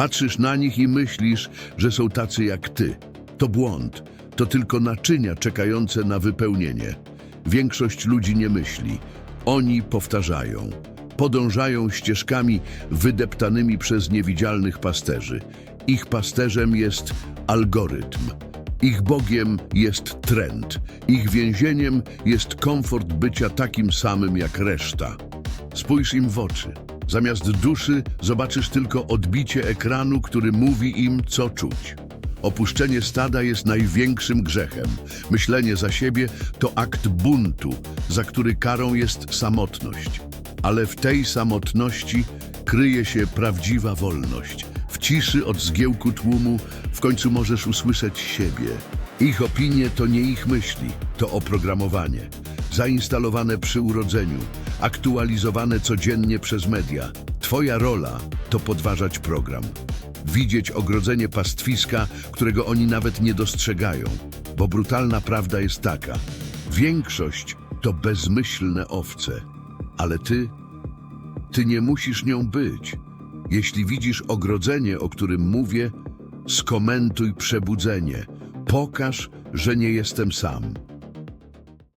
Patrzysz na nich i myślisz, że są tacy jak ty. To błąd. To tylko naczynia czekające na wypełnienie. Większość ludzi nie myśli. Oni powtarzają. Podążają ścieżkami wydeptanymi przez niewidzialnych pasterzy. Ich pasterzem jest algorytm. Ich Bogiem jest trend. Ich więzieniem jest komfort bycia takim samym jak reszta. Spójrz im w oczy. Zamiast duszy zobaczysz tylko odbicie ekranu, który mówi im, co czuć. Opuszczenie stada jest największym grzechem. Myślenie za siebie to akt buntu, za który karą jest samotność. Ale w tej samotności kryje się prawdziwa wolność. W ciszy od zgiełku tłumu w końcu możesz usłyszeć siebie. Ich opinie to nie ich myśli, to oprogramowanie. Zainstalowane przy urodzeniu, aktualizowane codziennie przez media. Twoja rola to podważać program. Widzieć ogrodzenie pastwiska, którego oni nawet nie dostrzegają. Bo brutalna prawda jest taka. Większość to bezmyślne owce. Ale ty ty nie musisz nią być. Jeśli widzisz ogrodzenie, o którym mówię, skomentuj przebudzenie. Pokaż, że nie jestem sam.